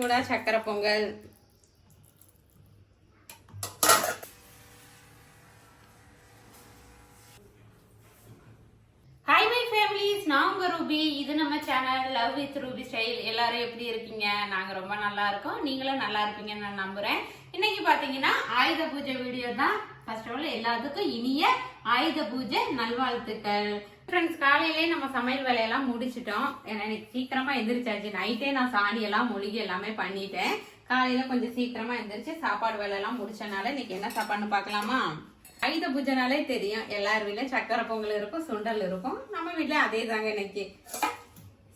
சூடாக சக்கரை Pongal. Hi my families நான் உங்க ரூபி. இது நம்ம channel love with Ruby style எல்லாரும் எப்படி இருக்கீங்க? நாங்க ரொம்ப நல்லா இருக்கோம். நீங்களும் நல்லா இருப்பீங்கன்னு நான் நம்புறேன். இன்னைக்கு பாத்தீங்கன்னா ஆயுத பூஜை வீடியோ தான். ஃபர்ஸ்ட் ஆஃப் ஆல் எல்லாத்துக்கும் இனிய ஆயுத பூஜை நல்வாழ்த்துக்கள். ஃப்ரெண்ட்ஸ் காலையிலே நம்ம சமையல் வேலையெல்லாம் முடிச்சிட்டோம். ஏன்னா இன்னைக்கு சீக்கிரமா எந்திரிச்சாச்சு. நைட்டே நான் சாணி எல்லாம் மொழிகி எல்லாமே பண்ணிட்டேன். காலையில கொஞ்சம் சீக்கிரமா எந்திரிச்சு சாப்பாடு வேலை எல்லாம் முடிச்சனால இன்னைக்கு என்ன சாப்பாடுன்னு பார்க்கலாமா? ஆயுத பூஜைனாலே தெரியும். எல்லார் வீட்லயும் சக்கரை பொங்கல் இருக்கும் சுண்டல் இருக்கும். நம்ம வீட்ல அதே தாங்க இன்னைக்கு.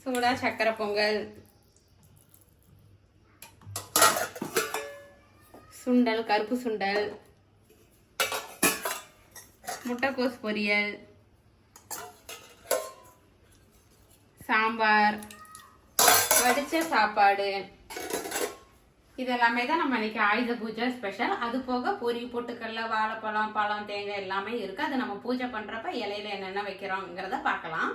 சூடா சக்கரை பொங்கல். சுண்டல் கருப்பு சுண்டல். முட்டைக்கோஸ் பொரியல். சாம்பார் வடித்த சாப்பாடு. இதெல்லாமே தான் நம்ம இன்னைக்கு ஆயுத பூஜை ஸ்பெஷல் அது போக பொரி பொட்டுக்கல்ல வாழைப்பழம் பழம் தேங்காய் எல்லாமே இருக்குது அது நம்ம பூஜை பண்ணுறப்ப இலையில என்னென்ன வைக்கிறோங்கிறத பார்க்கலாம்.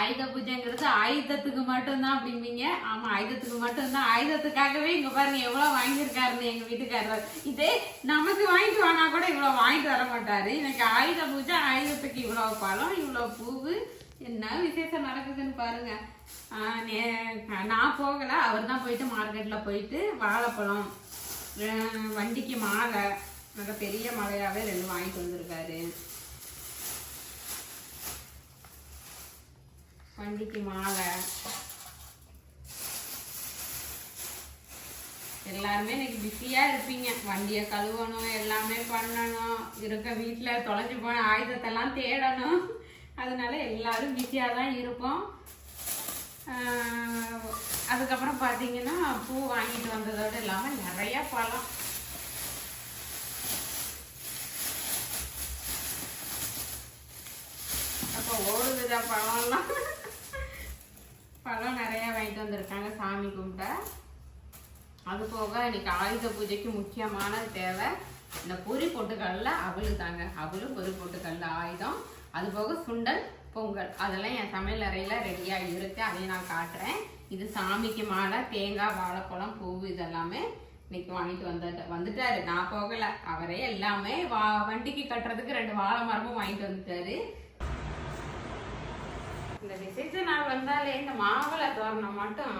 ஆயுத பூஜைங்கிறது ஆயுதத்துக்கு மட்டும்தான் அப்படிம்பீங்க. ஆமா ஆயுதத்துக்கு மட்டும்தான். ஆயுதத்துக்காகவே இங்க பாருங்க எவ்வளவு வாங்கியிருக்காருன்னு எங்க வீட்டுக்காரர். இதே நமக்கு வாங்கிட்டு வானா கூட இவ்வளவு வாங்கிட்டு வர மாட்டாரு. எனக்கு ஆயுத பூஜை ஆயுதத்துக்கு இவ்வளவு பழம் இவ்வளவு பூவு என்ன விசேஷம் நடக்குதுன்னு பாருங்க. நே- நான் போகல. அவர் தான் போயிட்டு மார்க்கெட்டில் போயிட்டு வாழைப்பழம் வண்டிக்கு மாலை நல்ல பெரிய மலையாகவே ரெண்டு வாங்கிட்டு வந்திருக்காரு. வண்டிக்கு மாலை. எல்லாருமே இன்னைக்கு பிஸியாக இருப்பீங்க. வண்டியை கழுவணும் எல்லாமே பண்ணணும். இருக்க வீட்டில் தொலைஞ்சு போன ஆயுதத்தெல்லாம் தேடணும். அதனால எல்லாரும் பிஸியாக தான் இருப்போம். ஆஹ் அதுக்கப்புறம் பார்த்தீங்கன்னா பூ வாங்கிட்டு வந்ததோடு இல்லாமல் நிறைய பழம். அப்போ ஓடுதுதா பழம்லாம். பழம் நிறையா வாங்கிட்டு வந்திருக்காங்க சாமி கும்பிட்ட அது போக இன்னைக்கு ஆயுத பூஜைக்கு முக்கியமான தேவை. இந்த பொரி பொட்டுக்கல்ல அவலு தாங்க அவளும் பொரி பொட்டுக்கல்ல ஆயுதம். அது போக சுண்டல் பொங்கல். அதெல்லாம் என் சமையல் அறையில் ரெடியாக இருக்கு. அதையும் நான் காட்டுறேன். இது சாமிக்கு மாலை தேங்காய் வாழைப்பழம் பூ இதெல்லாமே இன்னைக்கு வாங்கிட்டு வந்துட்டு வந்துட்டாரு. நான் போகல. அவரே எல்லாமே வா வண்டிக்கு கட்டுறதுக்கு ரெண்டு வாழை மரமும் வாங்கிட்டு வந்துட்டாரு. இந்த விசேஷ நாள் வந்தாலே இந்த மாவளை தோரணம் மட்டும்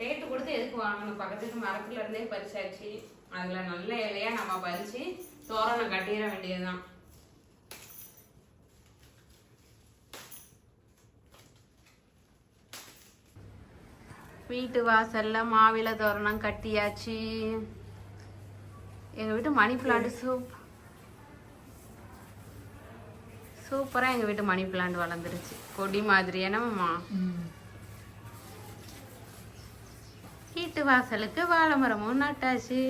ரேட்டு கொடுத்து எதுக்கு வாங்கணும்? பக்கத்துக்கு மரத்துல இருந்தே பறிச்சாச்சு. அதுல நல்ல இலையா நம்ம பறிச்சு தோரணம் கட்டிட வேண்டியதுதான். வீட்டு வாசல்ல மாவிளை தோரணம் கட்டியாச்சு. எங்க வீட்டு மணி பிளான்ட் சூப் சூப்பரா எங்க வீட்டு மணி பிளான்ட் வளர்ந்துருச்சு. கொடி மாதிரி என்னம்மா வீட்டு வாசலுக்கு வாழை மரமும் நட்டாச்சு.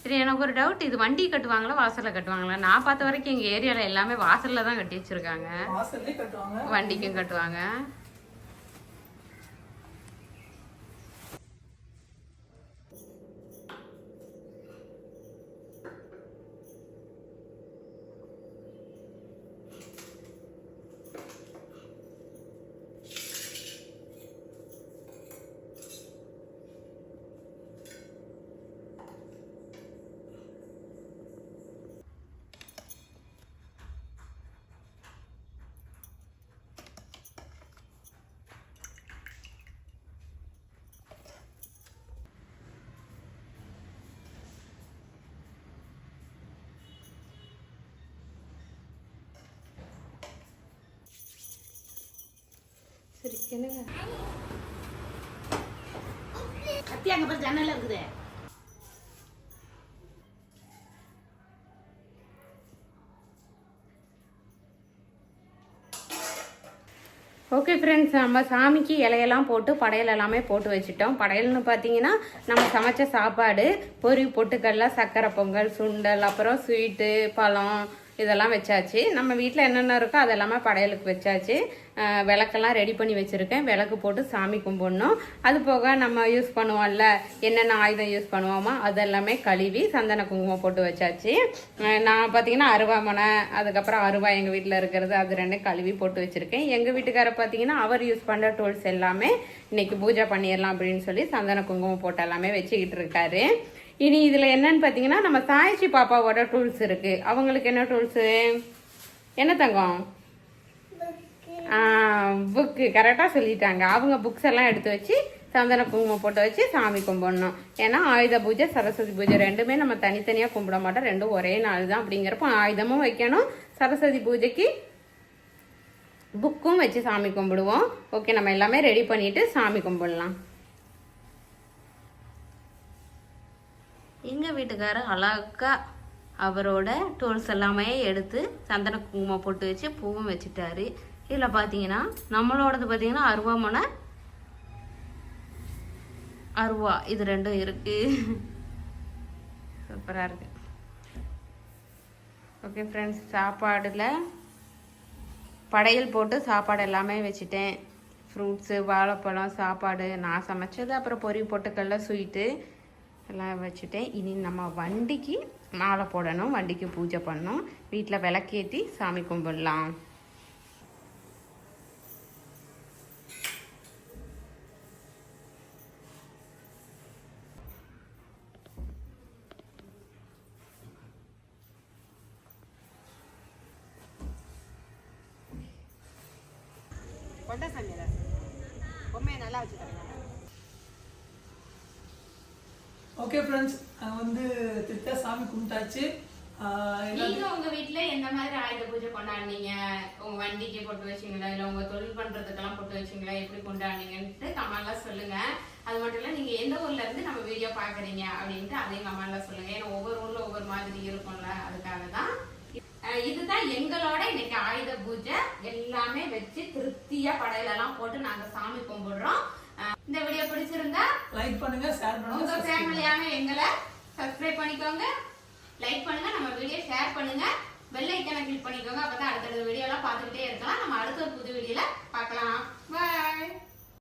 சரி எனக்கு ஒரு டவுட் இது வண்டி கட்டுவாங்களா வாசல்ல கட்டுவாங்களா? நான் பார்த்த வரைக்கும் எங்க ஏரியால எல்லாமே வாசல்ல தான் கட்டி வச்சிருக்காங்க. வண்டிக்கும் கட்டுவாங்க. சரி என்னங்க? கத்தி அங்க பாரு ஜன்னல்ல இருக்குது. ஓகே ஃப்ரெண்ட்ஸ் நம்ம சாமிக்கு இலையெல்லாம் போட்டு படையல் எல்லாமே போட்டு வச்சுட்டோம். படையல்னு பார்த்தீங்கன்னா நம்ம சமைச்ச சாப்பாடு பொரி பொட்டுக்கடல சக்கரை பொங்கல் சுண்டல் அப்புறம் ஸ்வீட்டு பழம் இதெல்லாம் வச்சாச்சு. நம்ம வீட்டில் என்னென்ன இருக்கோ அதெல்லாமே படையலுக்கு வச்சாச்சு. விளக்கெல்லாம் ரெடி பண்ணி வச்சுருக்கேன். விளக்கு போட்டு சாமி கும்பிடணும். அது போக நம்ம யூஸ் பண்ணுவோம்ல என்னென்ன ஆயுதம் யூஸ் பண்ணுவோமோ அதெல்லாமே கழுவி சந்தன குங்குமம் போட்டு வச்சாச்சு. நான் பார்த்தீங்கன்னா அருவாமனை அதுக்கப்புறம் அருவா எங்கள் வீட்டில் இருக்கிறது அது ரெண்டும் கழுவி போட்டு வச்சுருக்கேன். எங்கள் வீட்டுக்காரர் பார்த்தீங்கன்னா அவர் யூஸ் பண்ணுற டூல்ஸ் எல்லாமே இன்னைக்கு பூஜை பண்ணிடலாம் அப்படின்னு சொல்லி சந்தன குங்குமம் போட்டு எல்லாமே வச்சுக்கிட்டு இருக்காரு. இனி இதில் என்னன்னு பார்த்தீங்கன்னா நம்ம சாய்ச்சி பாப்பாவோட டூல்ஸ் இருக்கு. அவங்களுக்கு என்ன டூல்ஸு என்ன தங்கம்? புக்கு கரெக்டாக சொல்லிட்டாங்க. அவங்க புக்ஸ் எல்லாம் எடுத்து வச்சு சந்தன குங்குமம் போட்டு வச்சு சாமி கும்பிடணும். ஏன்னா ஆயுத பூஜை சரஸ்வதி பூஜை ரெண்டுமே நம்ம தனித்தனியாக கும்பிட மாட்டோம். ரெண்டும் ஒரே நாள் தான் அப்படிங்கிறப்போ ஆயுதமும் வைக்கணும். சரஸ்வதி பூஜைக்கு புக்கும் வச்சு சாமி கும்பிடுவோம். ஓகே நம்ம எல்லாமே ரெடி பண்ணிவிட்டு சாமி கும்பிடலாம் எங்கள் வீட்டுக்காரர் அழகா அவரோட டூல்ஸ் எல்லாமே எடுத்து சந்தன குங்குமம் போட்டு வச்சு பூவும் வச்சுட்டாரு. இதில் பார்த்தீங்கன்னா நம்மளோடது பார்த்தீங்கன்னா அருவாமனை அருவா. இது ரெண்டும் இருக்கு. சூப்பராக இருக்கு. ஓகே ஃப்ரெண்ட்ஸ் சாப்பாடில் படையல் போட்டு சாப்பாடு எல்லாமே வச்சுட்டேன். ஃப்ரூட்ஸு வாழைப்பழம் சாப்பாடு நான் சமைச்சது அப்புறம் பொறி பொட்டுக்கல்ல ஸ்வீட்டு எல்லாம் வச்சுட்டேன் இனி நம்ம வண்டிக்கு மாலை போடணும் வண்டிக்கு பூஜை பண்ணணும். வீட்டில் விளக்கேற்றி சாமி கும்பிடலாம். ஓகே ஃப்ரெண்ட்ஸ் வந்து திருத்தா சாமி கும்பிட்டாச்சு. நீங்க உங்க வீட்ல எந்த மாதிரி ஆயுத பூஜை கொண்டாடுனீங்க? உங்க வண்டிக்கு போட்டு வச்சீங்களா? இல்ல உங்க தொழில் பண்றதுக்கெல்லாம் போட்டு வச்சீங்களா? எப்படி கொண்டாடுனீங்கன்ட்டு கமெண்ட்ல சொல்லுங்க. அது மட்டும் இல்ல நீங்க எந்த ஊர்ல இருந்து நம்ம வீடியோ பாக்குறீங்க அப்படின்ட்டு அதையும் கமெண்ட்ல சொல்லுங்க. ஏன்னா ஒவ்வொரு ஊர்ல ஒவ்வொரு மாதிரி இருக்கும்ல. அதுக்காக தான் இதுதான் எங்களோட இன்னைக்கு ஆயுத பூஜை. எல்லாமே வச்சு திருப்தியா படையில எல்லாம் போட்டு நாங்க சாமி கும்பிடுறோம். அஹ் இந்த வீடியோ பிடிச்சிருந்தா லைக் பண்ணுங்க ஷேர் பண்ணுங்க உங்க. ஃபேமிலியான எங்களை சப்ஸ்கிரைப் பண்ணிக்கோங்க லைக் பண்ணுங்க நம்ம வீடியோ ஷேர் பண்ணுங்க பெல் ஐக்கனை கிளிக் பண்ணிக்கோங்க அப்பதான் அடுத்தடுத்த வீடியோலாம் பார்த்துக்கிட்டே இருக்கலாம். நம்ம அடுத்த புது வீடியோல பார்க்கலாம்.